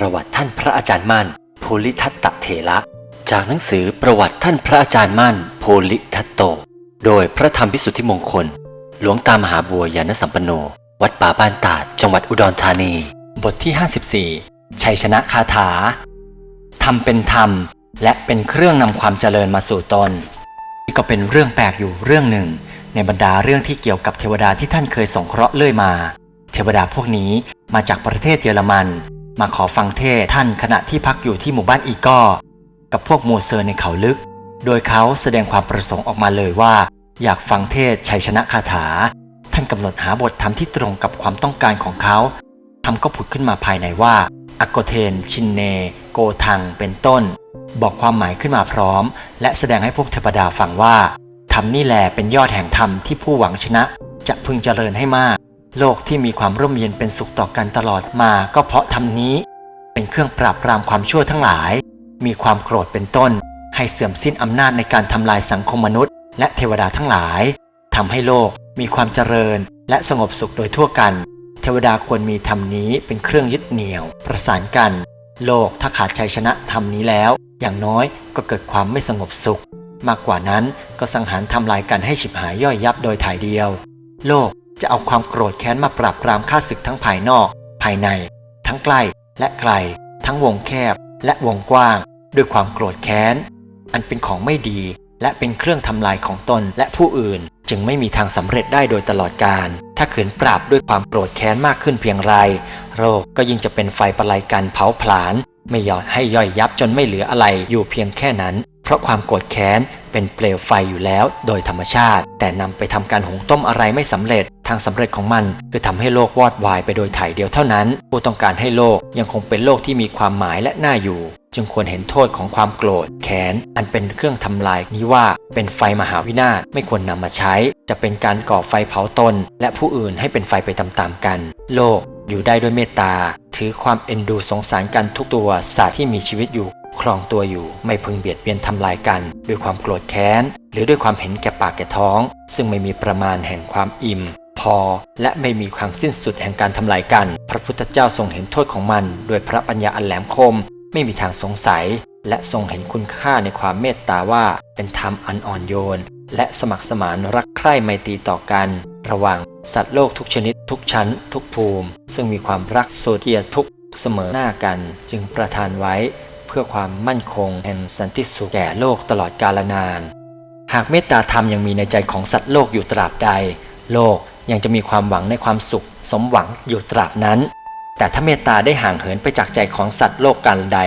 ประวัติท่านพระอาจารย์มั่น โพลิทัตตเถระจากหนังสือประวัติท่านพระอาจารย์มั่น โพลิทัตโต โดยพระธรรมวิสุทธิมงคล หลวงตามหาบัวยานสัมปันโน วัดป่าบ้านตาดจังหวัดอุดรธานี บทที่ 54 ชัยชนะคาถาทำเป็นธรรม และเป็นเครื่องนำความเจริญมาสู่ตนนี่ก็เป็นเรื่องแปลกอยู่เรื่องหนึ่ง ในบรรดาเรื่องที่เกี่ยวกับเทวดาที่ท่านเคยสงเคราะห์เลื่อยมา เทวดาพวกนี้มาจากประเทศเยอรมัน มาขอฟังเทศท่านขณะที่พักอยู่ที่หมู่บ้านอีกอกับพวกมูเซอร์ในเขาลึก โดยเขาแสดงความประสงค์ออกมาเลยว่า อยากฟังเทศชัยชนะคาถา ท่านกำหนดหาบทธรรมที่ตรงกับความต้องการของเขาธรรมก็ผุดขึ้นมาภายในว่าอโกเทน ชินเน โกทัง เป็นต้น บอกความหมายขึ้นมาพร้อม และแสดงให้พวกเทวดาฟังว่าธรรมนี่แหละเป็นยอดแห่งธรรมที่ผู้หวังชนะ จะพึงเจริญให้มาก โลกที่มีความร่มเย็นเป็นสุขต่อกันตลอดมาก็เพราะธรรมนี้ เป็นเครื่องปราบปรามความชั่วทั้งหลาย มีความโกรธเป็นต้น ให้เสื่อมสิ้นอำนาจในการทำลายสังคมมนุษย์ และเทวดาทั้งหลายทำให้โลกมีความเจริญ และสงบสุขโดยทั่วกัน เทวดาควรมีธรรมนี้เป็นเครื่องยึดเหนี่ยว ประสานกัน โลกถ้าขาดชัยชนะธรรมนี้แล้ว อย่างน้อยก็เกิดความไม่สงบสุข มากกว่านั้นก็สังหารทำลายกันให้ฉิบหายย่อยยับโดยถ่ายเดียว โลก จะเอาความโกรธแค้นมาปราบปรามข้าศึกทั้งภายนอก ภายใน ทั้งใกล้และไกล ทั้งวงแคบและวงกว้าง ด้วยความโกรธแค้น อันเป็นของไม่ดี และเป็นเครื่องทำลายของตนและผู้อื่น จึงไม่มีทางสำเร็จได้โดยตลอดกาลถ้าขืนปราบด้วยความโกรธแค้นมากขึ้นเพียงไร โรคก็ยิ่งจะเป็นไฟประไลกันเผาผลาญไม่ยอดให้ย่อยยับจนไม่เหลืออะไรอยู่เพียงแค่นั้น เพราะความโกรธแค้นเป็นเปลวไฟอยู่แล้วโดยธรรมชาติ แต่นำไปทำการหุงต้มอะไรไม่สำเร็จ ทางสำเร็จของมัน คือทำให้โลกวอดวายไปโดยถ่ายเดียวเท่านั้น ผู้ต้องการให้โลกยังคงเป็นโลกที่มีความหมายและน่าอยู่ จึงควรเห็นโทษของความโกรธแค้นอันเป็นเครื่องทำลายนี้ว่าเป็นไฟมหาวินาศไม่ควรนำมาใช้ จะเป็นการก่อไฟเผาตน และผู้อื่นให้เป็นไฟไปตามๆกัน โลกอยู่ได้ด้วยเมตตา ถือความเอ็นดูสงสารกันทุกตัวสัตว์ที่มีชีวิตอยู่ครองตัวอยู่ไม่พึงเบียดเบียนทำลายกัน ด้วยความโกรธแค้น หรือด้วยความเห็นแก่ปากแก่ท้อง ซึ่งไม่มีประมาณแห่งความอิ่ม พอ และไม่มีความสิ้นสุดแห่งการทำลายกัน พระพุทธเจ้าทรงเห็นโทษของมัน โดยพระปัญญาอันแหลมคม ไม่มีทางสงสัย และทรงเห็นคุณค่าในความเมตตาว่า เป็นธรรมอันอ่อนโยน และสมัครสมานรักใคร่ไมตรีต่อกัน ระหว่างสัตว์โลกทุกชนิด ทุกชั้น ทุกภูมิ ซึ่งมีความรักโซเทียทุกเสมอหน้ากัน จึงประทานไว้เพื่อความมั่นคงแห่งสันติสุขแก่โลกตลอดกาลนาน หากเมตตาธรรมยังมีในใจของสัตว์โลกอยู่ตราบใด โลก ยังจะมีความหวังในความสุข สมหวังอยู่ตราบนั้น แต่ถ้าเมตตาได้ห่างเหินไปจากใจของสัตว์โลกการใด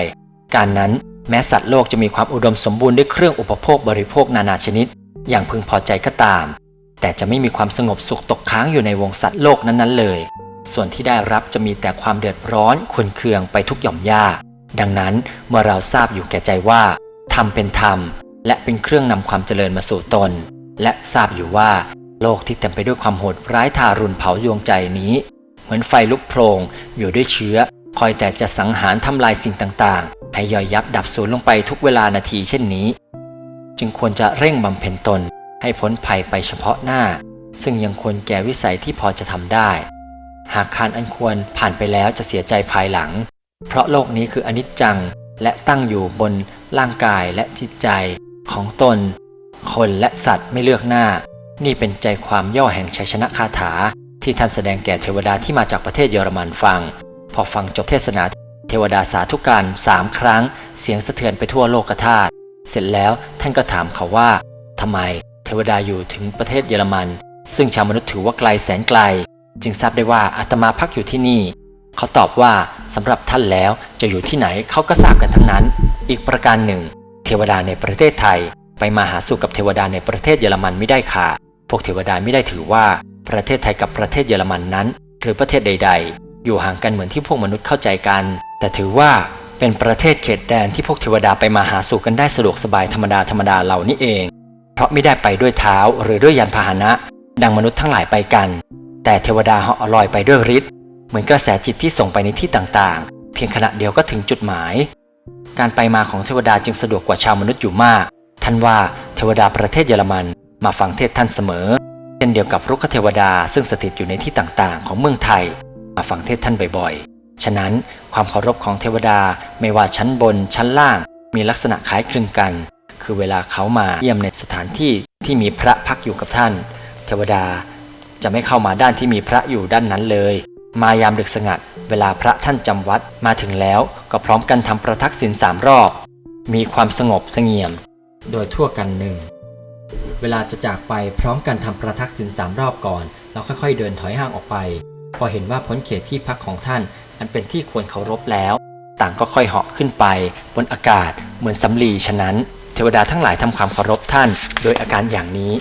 การนั้นแม้สัตว์โลกจะมีความอุดมสมบูรณ์ด้วยเครื่องอุปโภคบริโภคนานาชนิด อย่างพึงพอใจก็ตาม แต่จะไม่มีความสงบสุขตกค้างอยู่ในวงสัตว์โลกนั้นๆเลย ส่วนที่ได้รับจะมีแต่ความเดือดร้อนขุนเคืองไปทุกหย่อมย่าดังนั้นเมื่อเราทราบอยู่แก่ใจว่าธรรมเป็นธรรม และเป็นเครื่องนำความเจริญมาสู่ตน และทราบอยู่ว่า โลกที่เต็มไปด้วยความโหดร้ายทารุณเผายวงใจนี้ เหมือนไฟลุกโพรงอยู่ด้วยเชื้อ คอยแต่จะสังหารทำลายสิ่งต่างๆ ให้ย่อยยับดับสูญลงไปทุกเวลานาทีเช่นนี้ จึงควรจะเร่งบำเพ็ญตน ให้พ้นภัยไปเฉพาะหน้า ซึ่งยังควรแก่วิสัยที่พอจะทำได้ หากคานอันควรผ่านไปแล้วจะเสียใจภายหลัง เพราะโลกนี้คืออนิจจังและตั้งอยู่บนร่างกายและจิตใจของตน คนและสัตว์ไม่เลือกหน้า นี่เป็นใจความย่อแห่งชัยชนะคาถา ที่ท่านแสดงแก่เทวดาที่มาจากประเทศเยอรมันฟัง พอฟังจบเทศนาเทวดาสาธุการสามครั้ง เสียงสะเทือนไปทั่วโลกธาตุเสร็จแล้วท่านก็ถามเขาว่าทำไมเทวดาอยู่ถึงประเทศเยอรมัน ซึ่งชาวมนุษย์ถือว่าไกลแสนไกล จึงทราบได้ว่าอาตมาพักอยู่ที่นี่ เขาตอบว่าสำหรับท่านแล้วจะอยู่ที่ไหนเขาก็ทราบกันทั้งนั้น อีกประการหนึ่ง เทวดาในประเทศไทย ไปมาหาสู่กับเทวดาในประเทศเยอรมันไม่ได้ค่ะ วกเทวดาไม่ได้ถือว่า ประเทศไทยกับประเทศเยอรมันนั้น หรือประเทศใด ๆ อยู่ห่างกันเหมือนที่พวกมนุษย์เข้าใจกัน แต่ถือว่าเป็นประเทศเขตแดนที่พวกเทวดาไปมาหาสู่กันได้สะดวกสบายธรรมดาธรรมดาเหล่านี้เอง เพราะไม่ได้ไปด้วยเท้าหรือด้วยยานพาหนะ ดังมนุษย์ทั้งหลายไปกัน แต่เทวดาเหาะลอยไปด้วยฤทธิ์เหมือนกระแสจิตที่ส่งไปในที่ต่างๆ เพียงขณะเดียวก็ถึงจุดหมาย การไปมาของเทวดาจึงสะดวกกว่าชาวมนุษย์อยู่มาก ท่านว่าเทวดาประเทศเยอรมัน มาฟังเทศท่านเสมอ เช่นเดียวกับรุกขเทวดาซึ่งสถิตอยู่ในที่ต่างๆ ของเมืองไทย มาฟังเทศท่านบ่อยๆ ฉะนั้นความเคารพของเทวดาไม่ว่าชั้นบนชั้นล่าง มีลักษณะคล้ายคลึงกัน คือเวลาเขามาเยี่ยมในสถานที่ที่มีพระพักอยู่กับท่าน เทวดาจะไม่เข้ามาด้านที่มีพระอยู่ด้านนั้นเลย มายามดึกสงัด เวลาพระท่านจำวัดมาถึงแล้วก็พร้อมกันทำประทักษิณสามรอบ มีความสงบเสงี่ยม โดยทั่วกันหนึ่ง เวลาจะจากไปพร้อมกันทำประทักษิณสามรอบก่อน แล้วค่อยๆเดินถอยห่างออกไป พอเห็นว่าพ้นเขตที่พักของท่าน อันเป็นที่ควรเคารพแล้ว ต่างก็ค่อยเหาะขึ้นไป บนอากาศเหมือนสำลีฉะนั้น เทวดาทั้งหลายทำความเคารพท่าน โดยอาการอย่างนี้